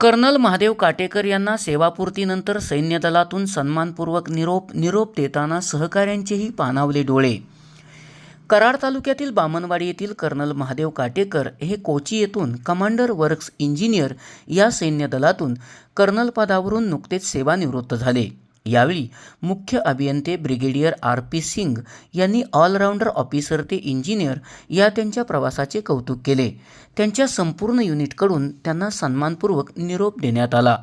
Colonel Mahadev Katekar यांना सेवापूर्तीनंतर सैन्य दलातून सन्मानपूर्वक निरोप निरोप देताना सहकाऱ्यांचेही पानावले डोळे. कराड तालुक्यातील बामनवाडी येथील कर्नल महादेव काटेकर हे कोची येथून कमांडर वर्क्स इंजिनियर या सैन्य दलातून कर्नल पदावरून नुकतेच सेवानिवृत्त झाले. यावेळी मुख्य अभियंते ब्रिगेडियर आर पी सिंग यांनी ऑलराऊंडर ऑफिसर ते इंजिनियर या त्यांच्या प्रवासाचे कौतुक केले. त्यांच्या संपूर्ण युनिटकडून त्यांना सन्मानपूर्वक निरोप देण्यात आला.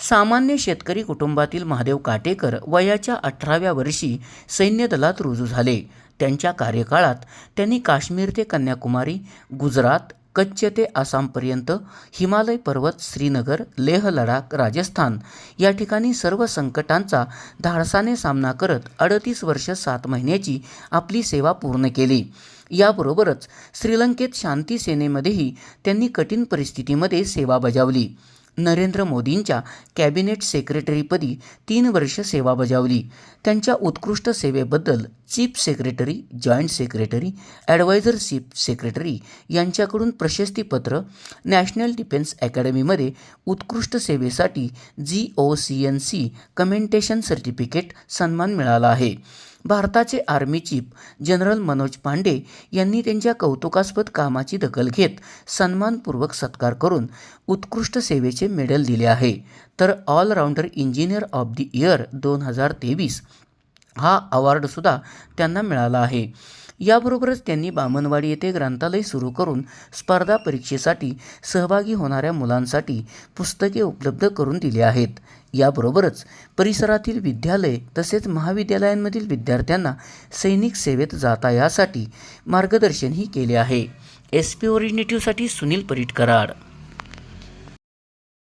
सामान्य शेतकरी कुटुंबातील महादेव काटेकर वयाच्या अठराव्या वर्षी सैन्य दलात रुजू झाले. त्यांच्या कार्यकाळात त्यांनी काश्मीर ते कन्याकुमारी गुजरात कच्छ ते आसामपर्यंत हिमालय पर्वत श्रीनगर लेह लडाख राजस्थान या ठिकाणी सर्व संकटांचा धाडसाने सामना करत अडतीस वर्ष सात महिन्याची आपली सेवा पूर्ण केली. याबरोबरच श्रीलंकेत शांती सेनेमध्येही त्यांनी कठीण परिस्थितीमध्ये सेवा बजावली. नरेंद्र मोदींच्या कॅबिनेट सेक्रेटरीपदी तीन वर्ष सेवा बजावली. त्यांच्या उत्कृष्ट सेवेबद्दल chief secretary joint secretary adviser chief secretary यांच्याकडून प्रशस्तीपत्र नॅशनल डिफेन्स अकॅडमीमध्ये उत्कृष्ट सेवेसाठी G O C N C commendation certificate सन्मान मिळाला आहे. भारताचे army chief general Manoj Pande यांनी त्यांच्या कौतुकास्पद कामाची दखल घेत सन्मानपूर्वक सत्कार करून उत्कृष्ट सेवेचे मेडल दिले आहे. तर allrounder engineer of the year दोन हजार तेवीस हा अवॉर्डसुद्धा त्यांना मिळाला आहे. याबरोबरच त्यांनी बामणवाडी येथे ग्रंथालय सुरू करून स्पर्धा परीक्षेसाठी सहभागी होणाऱ्या मुलांसाठी पुस्तके उपलब्ध करून दिली आहेत. याबरोबरच परिसरातील विद्यालय तसेच महाविद्यालयांमधील विद्यार्थ्यांना सैनिक सेवेत जाता यासाठी मार्गदर्शनही केले आहे. एस पी ओरिजिनेटिव्हसाठी सुनील परिटकराड.